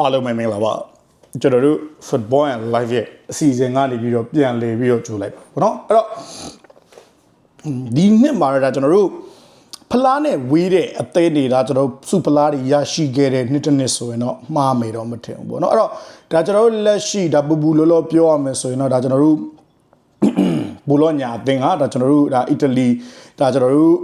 အားလုံးပဲမင်္ဂလာပါကျွန်တော်တို့ football and live ရဲ့အစီအစဉ်ကနေပြီးတော့ပြန်လည်ပြီးတော့ကြိုလိုက်ပါဘောနော်အဲ့တော့ဒီနှစ်မှာတော့ဒါကျွန်တော်တို့ဖလားနဲ့ဝေးတဲ့အသေးတွေဒါကျွန်တော်တို့စုဖလားတွေရရှိခဲ့တဲ့နှစ်တစ်နှစ်ဆိုရင်တော့မှားမယ်တော့မထင်ဘူးပေါ့နော်အဲ့တော့ဒါကျွန်တော်တို့လက်ရှိဒါပူပူလောလောပြောရမယ်ဆိုရင်တော့ဒါကျွန်တော်တို့ဘူလောညာအသင်းကဒါကျွန်တော်တို့ဒါအီတလီဒါကျွန်တော်တို့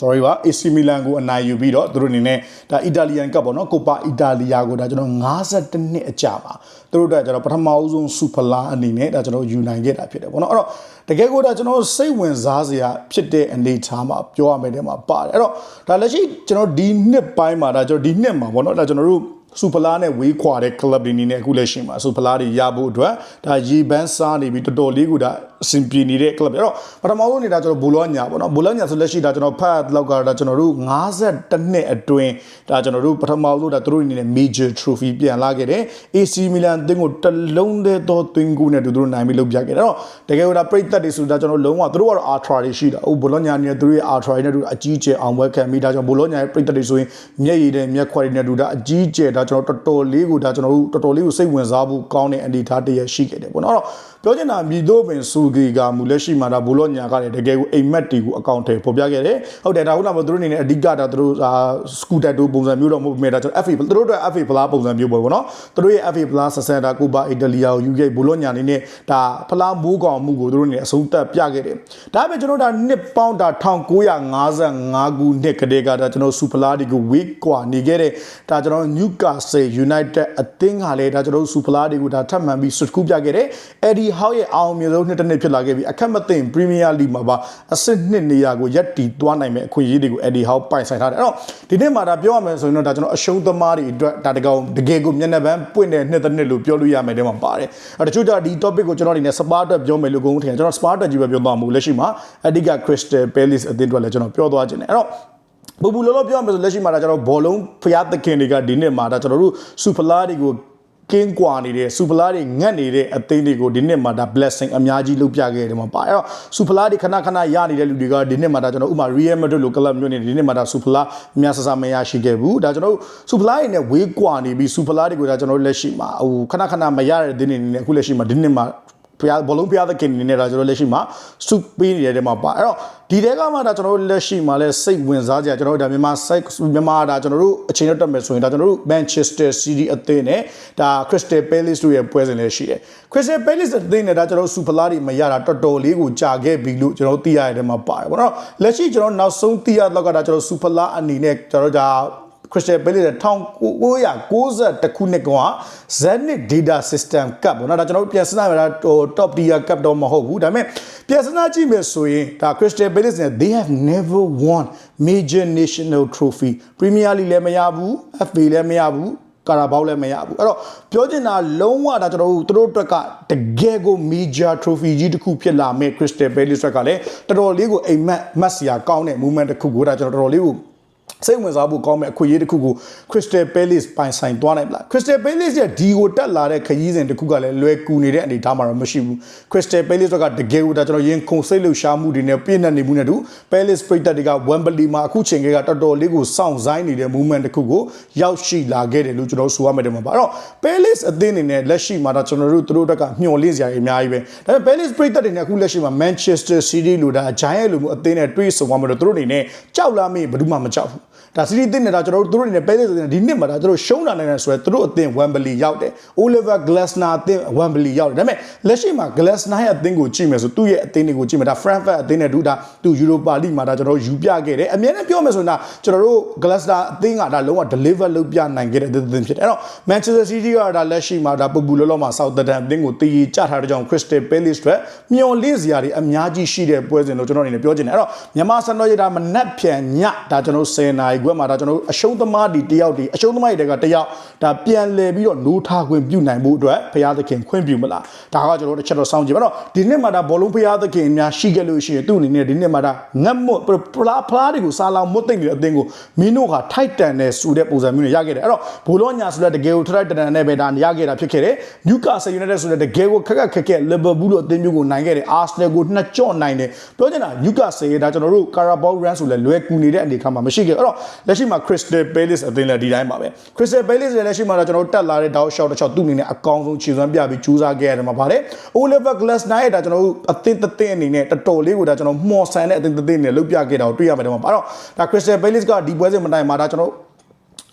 sorry ပါ AC Milan ကိုအနိုင်ယူပြီးတော့သူတို့အနေနဲ့ဒါအီတာလီယန်ကပ်ပေါ့နော်ကိုပါအီတာလီယာကိုဒါကျွန်တော်52နှစ်အကြာပါသူတို့အတွက်ကျွန်တော်ပထမအဆုံးစူပလာအနေနဲ့ဒါကျွန်တော်ယူနိုင်ခဲ့တာဖြစ်တယ်ပေါ့နော်အဲ့တော့တကယ်ကိုဒါကျွန်တော်စိတ်ဝင်စားစရာဖြစ်တဲ့အနေအထားမှာပြောရမယ်တဲ့မှာပါတယ်အဲ့တော့ဒါလက်ရှိကျွန်တော်ဒီနှစ်ပိုင်းမှာဒါကျွန်တော်ဒီနှစ်မှာပေါ့နော်ဒါကျွန်တော်တို့စူပလာနဲ့ဝေးခွာတဲ့ club တွေနေနဲ့အခုလက်ရှိမှာစူပလာတွေရဖို့အတွက်ဒါရေပန်းစားနေပြီးတော်တော်လေးကဒါအဆင်ပြေနေတဲ့ club တွေအဲ့တော့ပထမဆုံးနေတာကျွန်တော်ဘူလောညာပေါ့နော်ဘူလောညာဆိုလက်ရှိဒါကျွန်တော်ဖတ်လောက်ကတော့ဒါကျွန်တော်တို့52နှစ်အတွင်းဒါကျွန်တော်တို့ပထမဆုံးဒါသူတို့အနေနဲ့ major trophy ပြန်လာခဲ့တယ် AC Milan အသင်းကိုတလုံးတည်းသောသွင်းကူးနဲ့သူတို့နိုင်ပြီးလုပ်ပြခဲ့တယ်အဲ့တော့တကယ်လို့ဒါပြိသက်တွေဆိုဒါကျွန်တော်လုံးဝသူတို့ကတော့ ultra တွေရှိတာဟိုဘူလောညာနဲ့သူတို့ရဲ့ ultra တွေနဲ့တူအကြီးကျယ်အောင်ပွဲခံပြီးဒါကြောင့်ဘူလောညာရဲ့ပြိသက်တွေဆိုရင်မျက်ရည်တွေမျက်ခွက်တွေနဲ့တူဒါအကြီးကျယ်ဒါကျွန်တော်တော်တော်လေးကိုဒါကျွန်တော်တို့တော်တော်လေးကိုစိတ်ဝင်စားဖို့ကောင်းတဲ့အနေအထားတရရှိခဲ့တယ်ပေါ့နော်အဲ့တော့ ပြောချင်တာမြည်တော့ပင်စုဂီကမူလက်ရှိမှာဒါဘူလောညာကလည်းတကယ်ကိုအိမ်မက်တီကိုအကောင့်ထဲပေါ်ပြခဲ့တယ်ဟုတ်တယ်ဒါဟုတ်လားမသူတို့အနေနဲ့အဓိကဒါသူတို့စကူတာတို့ပုံစံမျိုးတော့မဟုတ်ပေမဲ့ဒါကျွန်တော် FA သူတို့အတွက် FA ဖလားပုံစံမျိုးပေါ့ဗောနော်သူတို့ရဲ့ FA ဖလားဆက်ဆန်တာကိုပါအီတလီယာကိုယူခဲ့ဘူလောညာအနေနဲ့ဒါဖလားမိုးကောင်မှုကိုသူတို့အနေနဲ့အဆုံးသတ်ပြခဲ့တယ်ဒါပေမဲ့ကျွန်တော်ဒါနှစ်ပေါင်းဒါ1955ခုနှစ်ကတည်းကဒါကျွန်တော်စူဖလားဒီကိုဝေးကွာနေခဲ့တဲ့ဒါကျွန်တော် Newcastle United အသင်းကလည်းဒါကျွန်တော်စူဖလားဒီကိုဒါထပ်မံပြီးဆွတ်ကူးပြခဲ့တယ်အဲ့ဒီဟောက်ရဲ့အောင်မြင်ဆုံးနှစ်တစ်နှစ်ဖြစ်လာခဲ့ပြီးအခက်မသိပရီးမီးယားလိမှာပါအဆင့်နှစ်နေရာကိုရက်တီသွားနိုင်မဲ့အခွင့်အရေးတွေကိုအဲ့ဒီဟောက်ပိုင်ဆိုင်ထားတယ်အဲ့တော့ဒီနေ့မှာဒါပြောရမယ်ဆိုရင်တော့ဒါကျွန်တော်အရှုံးသမားတွေအတွက်ဒါတကောင်တကယ်ကိုမျက်နှာပန်းပွင့်တဲ့နှစ်တစ်နှစ်လို့ပြောလို့ရမယ်တဲ့မှာပါတယ်အဲ့တချို့ကြဒီ topic ကိုကျွန်တော်အနေနဲ့စပါအတွက်ပြောမယ်လို့ကိုယ်ထင်တယ်ကျွန်တော်စပါအတွက်ကြီးပဲပြောသွားမှာလက်ရှိမှာအဓိက Crystal Palace အသင်းအတွက်လည်းကျွန်တော်ပြောသွားခြင်းတယ်အဲ့တော့ဘူဘူလောလောပြောရမယ်ဆိုလက်ရှိမှာဒါကျွန်တော်ဘောလုံးဖျားသခင်တွေကဒီနှစ်မှာဒါကျွန်တော်တို့စူဖလာတွေကို ကင်းကွာနေတဲ့စူပလာတွေငတ်နေတဲ့အသင်းတွေကိုဒီနှစ်မှာဒါ blessing အများကြီးလုပ်ပြခဲ့တယ်မှာပါအဲ့တော့စူပလာတွေခဏခဏရနေတဲ့လူတွေကဒီနှစ်မှာဒါကျွန်တော်ဥမာ Real Madrid လိုကလပ်မျိုးနေဒီနှစ်မှာဒါစူပလာအများဆဆမရရှိခဲ့ဘူးဒါကျွန်တော်စူပလာတွေနဲ့ဝေးကွာနေပြီးစူပလာတွေကိုဒါကျွန်တော်လက်ရှိမှာဟိုခဏခဏမရတဲ့သင်းတွေနေအခုလက်ရှိမှာဒီနှစ်မှာ ဖျားဘလုံးဖျားသခင်နေနေတာကျွန်တော်လက်ရှိမှာစုပေးနေတဲ့တဲမှာပါအဲ့တော့ဒီတဲကမှဒါကျွန်တော်တို့လက်ရှိမှာလဲစိတ်ဝင်စားကြကျွန်တော်တို့ဒါမြန်မာ site မြန်မာဒါကျွန်တော်တို့အချိန်တော့တက်မယ်ဆိုရင်ဒါကျွန်တော်တို့ Manchester City အသင်းနဲ့ဒါ Crystal Palace တို့ရဲ့ပွဲစဉ်လည်းရှိတယ် Crystal Palace အသင်းနဲ့ဒါကျွန်တော်တို့ Super လာတွေမရတာတော်တော်လေးကိုကြာခဲ့ပြီလို့ကျွန်တော်တို့သိရတဲ့တဲမှာပါတယ်ပေါ့နော်လက်ရှိကျွန်တော်နောက်ဆုံးသိရတော့ကဒါကျွန်တော် Super လာအနေနဲ့ကျွန်တော်တို့ဒါ Crystal Palace 1990ခုနှစ်က Zenith Data System Cup ပေါ့နော်ဒါကျွန်တော်တို့ပြန်စဉ်းစားရတာ top tier cup တော့မဟုတ်ဘူးဒါပေမဲ့ပြန်စဉ်းစားကြည့်မယ်ဆိုရင်ဒါ Crystal Palace နဲ့ they have never won major national trophy Premier League လည်းမရဘူး FA လည်းမရဘူးကာရာဘောက်လည်းမရဘူးအဲ့တော့ပြောချင်တာလုံးဝဒါကျွန်တော်တို့သူတို့အတွက်ကတကယ်ကို major trophy ကြီးတစ်ခုဖြစ်လာမဲ့ Crystal Palace အတွက်ကလည်းတော်တော်လေးကိုအိမ်မက်မတ်စရာကောင်းတဲ့ movement တစ်ခုကိုဒါကျွန်တော်တော်တော်လေးကို စိတ်ဝင်စားဖို့ကောင်းမဲ့အခွင့်အရေးတစ်ခုကို Crystal Palace ပိုင်ဆိုင်သွားနိုင်မလား Crystal Palace ရဲ့ဒီကိုတက်လာတဲ့ခရီးစဉ်တစ်ခုကလည်းလွယ်ကူနေတဲ့အနေအထားမှာတော့မရှိဘူး Crystal Palace ကတကယ်ကိုဒါကျွန်တော်ရင်ခုန်စိတ်လှုပ်ရှားမှုတွေနဲ့ပြည့်နေနေမှုနဲ့တူ Palace ပြည်သက်တွေက Wembley မှာအခုချိန်ကတော်တော်လေးကိုစောင့်ဆိုင်နေတဲ့ movement တစ်ခုကိုရောက်ရှိလာခဲ့တယ်လို့ကျွန်တော်ဆိုရမယ်တယ်မှာပါအဲ့တော့ Palace အသင်းအနေနဲ့လက်ရှိမှာဒါကျွန်တော်တို့သူတို့တက်ကမျှော်လင့်စရာအများကြီးပဲဒါပေမဲ့ Palace ပြည်သက်တွေနဲ့အခုလက်ရှိမှာ Manchester City လို့ဒါ Giant လို့မျိုးအသင်းနဲ့တွေးဆုံသွားမှာတော့သူတို့အနေနဲ့ကြောက်လာမေးဘယ်သူမှမကြောက်ဘူး ဒါစီးရီးတင်နေတာကျွန်တော်တို့သူတို့အနေနဲ့ပဲသေးတယ်ဒီနှစ်မှာဒါသူတို့ရှုံးလာနိုင်တယ်ဆိုရယ်သူတို့အသင်း Wembley ရောက်တယ် Oliver Glasner အသင်း Wembley ရောက်တယ်ဒါပေမဲ့လက်ရှိမှာ Glasner ရဲ့အသင်းကိုကြည့်မယ်ဆိုသူ့ရဲ့အသင်းတွေကိုကြည့်မယ်ဒါ Frankfurt အသင်းနဲ့ဒူဒါသူ Europa League မှာဒါကျွန်တော်ယူပြခဲ့တယ်အများနဲ့ပြောမယ်ဆိုရင်ဒါကျွန်တော်တို့ Glasner အသင်းကဒါလုံးဝ deliver လုပ်ပြနိုင်ခဲ့တဲ့အသင်းဖြစ်တယ်အဲ့တော့ Manchester City ကဒါလက်ရှိမှာဒါပပူလောလောမှာ Southampton အသင်းကိုတည်ကြထားတဲ့ကြောင့် Crystal Palace အတွက်မျော်လင့်စရာတွေအများကြီးရှိတဲ့ပွဲစဉ်လို့ကျွန်တော်အနေနဲ့ပြောချင်တယ်အဲ့တော့မြန်မာစံတော်ရတာမနက်ဖြန်ညဒါကျွန်တော်10နာရီခွဲမှာဒါကျွန်တော်အရှုံးသမားဒီတယောက်ဒီအရှုံးသမားတွေကတယောက်ဒါပြန်လဲပြီးတော့နိုးထားခွင့်ပြုနိုင်မှုအတွက်ဘုရားသခင်ခွင့်ပြုမလားဒါကကျွန်တော်တစ်ချက်တော့စောင့်ကြည့်ပါတော့ဒီနှစ်မှာဒါဘောလုံးဘုရားသခင်များရှိခဲ့လို့ရှိရင်သူ့အနေနဲ့ဒီနှစ်မှာဒါငတ်မွတ်ပလားဖလားတွေကိုစားလောင်မွတ်သိမ့်နေတဲ့အသင်းကိုမင်းတို့ကထိုက်တန်တဲ့စူတဲ့ပုံစံမျိုးနဲ့ရခဲ့တယ်အဲ့တော့ဘောလုံးညာဆိုတဲ့တကယ်ကိုထိုက်တန်တဲ့ပဲဒါရခဲ့တာဖြစ်ခဲ့တယ်နျူကာဆယ်ယူနိုက်တက်ဆိုတဲ့တကယ်ကိုခက်ခက်ခက်ခက်လီဗာပူးလိုအသင်းမျိုးကိုနိုင်ခဲ့တယ်အာဆနယ်ကိုနှစ်ကြော့နိုင်တယ်ပြောချင်တာနျူကာဆယ်ဒါကျွန်တော်တို့ကာရာဘောက်ရန်ဆိုလဲလွယ်ကူနေတဲ့အနေအထားမှာမရှိခဲ့အဲ့တော့လက်ရှိမှာ Crystal Palace အသင်းလည်းဒီတိုင်းပါပဲ Crystal Palace လည်းလက်ရှိမှာတော့ကျွန်တော်တို့တက်လာတဲ့တောက်ရှောက်တစ်ချောက်သူ့အနေနဲ့အကောင်းဆုံးခြေစွမ်းပြပြီးကြိုးစားခဲ့ရတယ်မှာပါတယ် Oliver Glasner ရဲ့ဒါကျွန်တော်တို့အသင်းတစ်သင်းအနေနဲ့တော်တော်လေးကိုဒါကျွန်တော်မှော်ဆန်တဲ့အသင်းတစ်သင်းနဲ့လုပ်ပြခဲ့တာကိုတွေ့ရမယ်တော့ပါတော့ဒါ Crystal Palace ကဒီပွဲစဉ်မတိုင်မှာဒါကျွန်တော်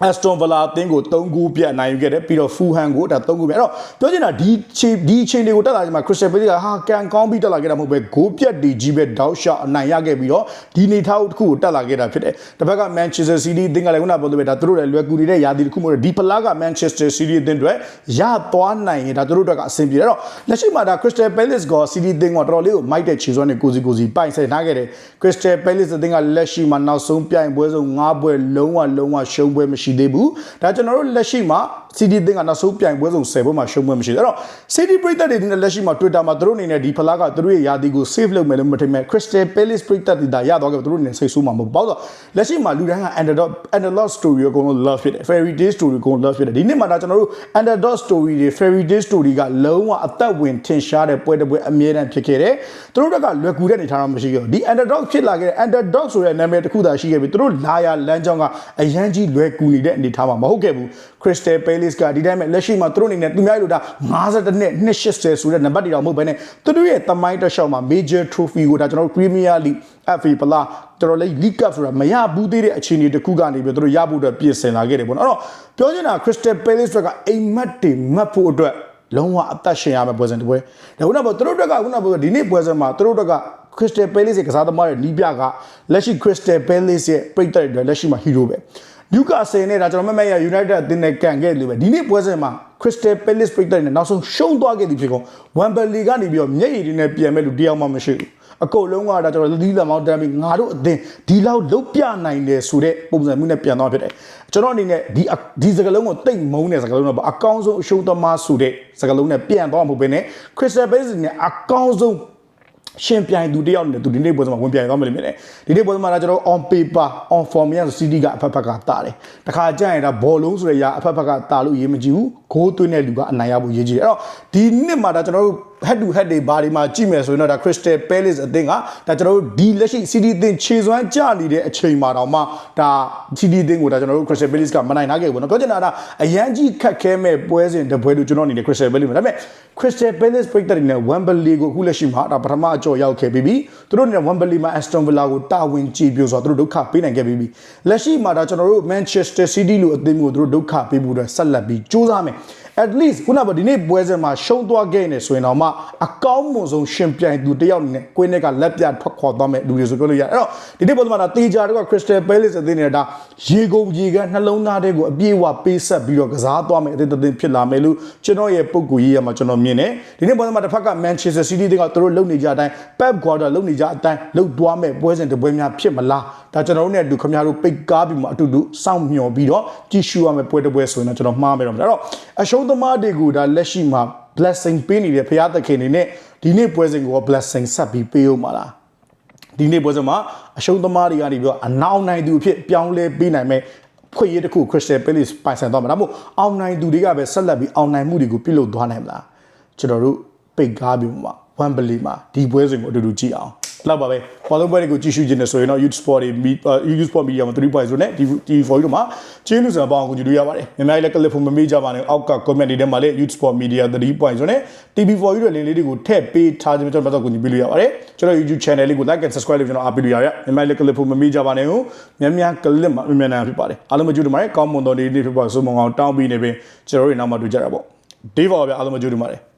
Aston Villa အသင်းကို3ဂိုးပြတ်နိုင်ယူခဲ့တယ်ပြီးတော့ Fulham ကိုဒါ3ဂိုးပြတ်အဲ့တော့ပြောချင်တာဒီချိန်ဒီချိန်တွေကိုတက်လာချိန်မှာ Crystal Palace ကဟာကန်ကောင်းပြီးတက်လာခဲ့တာမဟုတ်ပဲဂိုးပြတ်ဒီကြီးပဲတောက်ရှောက်အနိုင်ရခဲ့ပြီးတော့ဒီနေထားတစ်ခုကိုတက်လာခဲ့တာဖြစ်တယ်တစ်ဖက်က Manchester City အသင်းကလည်းခုနပြောလို့ပဲဒါသူတို့လည်းလွယ်ကူနေတဲ့ယာတီတစ်ခုမျိုးဒီဖလားက Manchester City အသင်းတွေရသွားနိုင်ရင်ဒါသူတို့အတွက်ကအဆင်ပြေတယ်အဲ့တော့လက်ရှိမှာဒါ Crystal Palace က City အသင်းကတော်တော်လေးကိုမိုက်တဲ့ခြေစွမ်းနဲ့ကိုစီကိုစီပိုင်ဆိုင်ထားခဲ့တယ် Crystal Palace အသင်းကလက်ရှိမှာနောက်ဆုံးပြိုင်ပွဲဆုံး9ပွဲလုံးဝလုံးဝရှုံးပွဲမရှိသေးဘူးဒါကျွန်တော်တို့လက်ရှိမှာ CD အသင်းကနောက်ဆုံးပြိုင်ပွဲဆုံး10ပွဲမှာရှုံးပွဲမရှိသေးအဲ့တော့ CD ပရိသတ်တွေဒီနေ့လက်ရှိမှာ Twitter မှာသူတို့အနေနဲ့ဒီဖလားကသူတို့ရဲ့ယာတီကို save လုပ်မယ်လို့မထင်မဲ့ Crystal Palace ပရိသတ်တွေဒါရသွားကြသူတို့အနေနဲ့စိတ်ဆိုးမှာမဟုတ်ဘူး။ဘာလို့လဲလက်ရှိမှာလူတိုင်းက underdog underdog story ကိုအကုန်လုံး love ဖြစ်တယ် fairy tale story ကိုအကုန် love ဖြစ်တယ်ဒီနေ့မှာဒါကျွန်တော်တို့ underdog story တွေ fairy tale story ကလုံးဝအသက်ဝင်ထင်ရှားတဲ့ပွဲတစ်ပွဲအမြဲတမ်းဖြစ်ခဲ့တယ်။သူတို့ကလွယ်ကူတဲ့အနေထားတော့မရှိခဲ့ဘူး။ဒီ underdog ဖြစ်လာခဲ့တဲ့ underdog ဆိုတဲ့နာမည်တစ်ခုသာရှိခဲ့ပြီသူတို့လာရလမ်းကြောင်းကအရန်ကြီးလွယ်ကူနေတဲ့အနေထားမှာမဟုတ်ခဲ့ဘူး။ Crystal Palace ကဒီတိုင်းမဲ့လက်ရှိမှာသူတို့အနေနဲ့သူများလိုဒါ52နှစ်280ဆိုတဲ့နံပါတ်တွေတော့မဟုတ်ဘဲနဲ့သူတို့ရဲ့တမိုင်းတစ်လျှောက်မှာ major trophy ကိုဒါကျွန်တော်တို့ Premier League FA ပလာတော်တော်လေး League Cup ဆိုတာမရဘူးသေးတဲ့အခြေအနေတစ်ခုကနေပြီးသူတို့ရဖို့အတွက်ပြင်ဆင်လာခဲ့တယ်ပေါ့နော်အဲ့တော့ပြောချင်တာ Crystal Palace ကအိမ်မက်တွေမှတ်ဖို့အတွက်လုံးဝအသက်ရှင်ရမယ့်ပွဲစဉ်တစ်ပွဲဒါခုနကသူတို့တက်ကခုနကဒီနေ့ပွဲစဉ်မှာသူတို့တက်က Crystal Palace ရဲ့ကစားသမားရဲ့နီးပြကလက်ရှိ Crystal Palace ရဲ့ပြည်သက်တွေလက်ရှိမှာ hero ပဲ နျူကာဆယ်နဲ့ဒါကျွန်တော်မမက်ရ United အသင်းနဲ့ကန်ခဲ့လို့ပဲဒီနေ့ပွဲစဉ်မှာ Crystal Palace ပြည်သက်တွေနဲ့နောက်ဆုံးရှုံးသွားခဲ့သည်ဖြစ်ကုန် Wembley ကနေပြီးတော့မျက်ရည်တွေနဲ့ပြန်မဲ့လူတယောက်မှမရှိဘူးအကုန်လုံးကဒါကျွန်တော်လီးလမောင်းတမ်းပြီးငါတို့အသင်းဒီလောက်လုတ်ပြနိုင်တယ်ဆိုတဲ့ပုံစံမျိုးနဲ့ပြန်သွားဖြစ်တယ်ကျွန်တော်အနေနဲ့ဒီဒီစကလုံးကိုတိတ်မုန်းတဲ့စကလုံးတော့အကောင်းဆုံးအရှုံးသမားဆိုတဲ့စကလုံးနဲ့ပြန်သွားမှာမဟုတ်ဘဲနဲ့ Crystal Palace နဲ့အကောင်းဆုံး ရှင်ပြိုင်သူတယောက်နဲ့သူဒီနေ့ပွဲစဉ်မှာဝင်ပြိုင်သွားမယ်လို့မြင်တယ်ဒီနေ့ပွဲစဉ်မှာကျွန်တော် on paper on form ရဆို CD ကအဖက်ဖက်ကတာတယ်တခါကြရင်ဒါဘောလုံးဆိုတဲ့ຢာအဖက်ဖက်ကတာလို့ရေးမကြည့်ဘူးဂိုးသွင်းတဲ့လူကအနိုင်ရဖို့ရေးကြည့်တယ်အဲ့တော့ဒီနှစ်မှာဒါကျွန်တော်တို့ head to head တွေဘာတွေမှာကြည့်မယ်ဆိုရင်တော့ဒါ Crystal Palace အသင်းကဒါကျွန်တော်တို့ဒီလက်ရှိ CD အသင်းခြေစွမ်းကြနေတဲ့အချိန်မှာတော့မှဒါ CD အသင်းကိုဒါကျွန်တော်တို့ Crystal Palace ကမနိုင်နိုင်ခဲ့ဘူးเนาะပြောချင်တာကအရန်ကြီးခက်ခဲမဲ့ပွဲစဉ်တစ်ပွဲလို့ကျွန်တော်အနေနဲ့ Crystal Palace မှာဒါပေမဲ့ Crystal Palace ပြိတ္တတွေနဲ့ Wembley ကိုအခုလက်ရှိမှာဒါပထမအကြော်ရောက်ခဲ့ပြီးပြီသူတို့နဲ့ Wembley မှာ Aston Villa ကိုတာဝန်ကြည့်ပြဆိုတော့သူတို့ဒုက္ခပေးနိုင်ခဲ့ပြီးပြီလက်ရှိမှာဒါကျွန်တော်တို့ Manchester City လို့အသင်းမျိုးသူတို့ဒုက္ခပေးဖို့အတွက်ဆက်လက်ပြီးစူးစမ်းမယ် at least ခုနကဒီနေ့ပွဲစဉ်မှာရှုံးသွားခဲ့နေဆိုရင်တော့မှ အကောင်းမွန်ဆုံးရှင်ပြိုင်သူတယောက်နဲ့ကိုင်းနဲ့ကလက်ပြထွက်ခွာသွားမဲ့လူတွေဆိုပြောလို့ရတယ်အဲ့တော့ဒီနေ့ပွဲစဉ်မှာဒါတေချာတော့ Crystal Palace အသင်းနဲ့ဒါရေကုန်ရေကနှလုံးသားတွေကိုအပြည့်အဝပေးဆက်ပြီးတော့ကစားသွားမယ်အသင်းတစ်သင်းဖြစ်လာမယ်လို့ကျွန်တော်ရဲ့ပုံကူရေးရမှာကျွန်တော်မြင်တယ်ဒီနေ့ပွဲစဉ်မှာတစ်ဖက်က Manchester City တွေကသူတို့လုံနေကြအတိုင်း Pep Guardiola လုံနေကြအတိုင်းလုံသွားမဲ့ပွဲစဉ်တစ်ပွဲများဖြစ်မလားဒါကျွန်တော်တို့နဲ့အတူခင်ဗျားတို့ပိတ်ကားပြီးမှအတူတူစောင့်မျှော်ပြီးတော့ကြည့်ရှုရမယ့်ပွဲတစ်ပွဲဆိုရင်တော့ကျွန်တော်မှားမယ်တော့အဲ့တော့အရှုံးသမားတွေကိုဒါလက်ရှိမှာ blessing ပေးနေတဲ့ဖရာသခင်တွေနဲ့ဒီနေ့ပွဲစဉ်ကို blessing ဆက်ပြီးပေးဦးမှာလားဒီနေ့ပွဲစဉ်မှာအရှုံးသမားတွေကနေပြီးတော့အနောက်နိုင်သူအဖြစ်ပြောင်းလဲပေးနိုင်မဲ့ခွင့်ရတစ်ခု Crystal Palace ပိုင်ဆိုင်သွားမှာဒါမှမဟုတ်အောင်နိုင်သူတွေကပဲဆက်လက်ပြီးအောင်နိုင်မှုတွေကိုပြုလုပ်သွားနိုင်မလားကျွန်တော်တို့ပိတ်ကားပြီးမှာ Wembley မှာဒီပွဲစဉ်ကိုအတူတူကြည့်အောင် လောက်ပါပဲဘောလုံးပွဲတွေကိုကြည့်ရှုခြင်းနဲ့ဆိုရင်တော့ Youth Sport တွေ Youth Sport Media မှာ3.0နဲ့ TV4 တို့မှာချင်းလူစံပေါင်းကိုကြည့်လို့ရပါတယ်။မြန်မာပြည်လည်းကလစ်ဖို့မမေ့ကြပါနဲ့အောက်က comment တွေထဲမှာလည်း Youth Sport Media 3.0နဲ့ TV4 တို့လင်းလေးတွေကိုထည့်ပေးထားခြင်းကျွန်တော်တို့ကိုကြည့်ပြီးလို့ရပါတယ်။ကျွန်တော် YouTube channel လေးကို like and subscribe လုပ်ကျွန်တော်အားပေးလို့ရရ။မြန်မာပြည်လည်းကလစ်ဖို့မမေ့ကြပါနဲ့ဟိုမြန်မြန်ကလစ်မှာမြန်မြန်ဖြစ်ပါတယ်။အားလုံးမကြည့်လို့ပါတယ်။ကောင်းမွန်တော်နေ့နေ့ဖြစ်ပါဆိုမအောင်တောင်းပြီးနေပင်ကျွန်တော်တို့နောက်မှတွေ့ကြတာပေါ့။ Day ပါဗျာအားလုံးမကြည့်လို့ပါတယ်။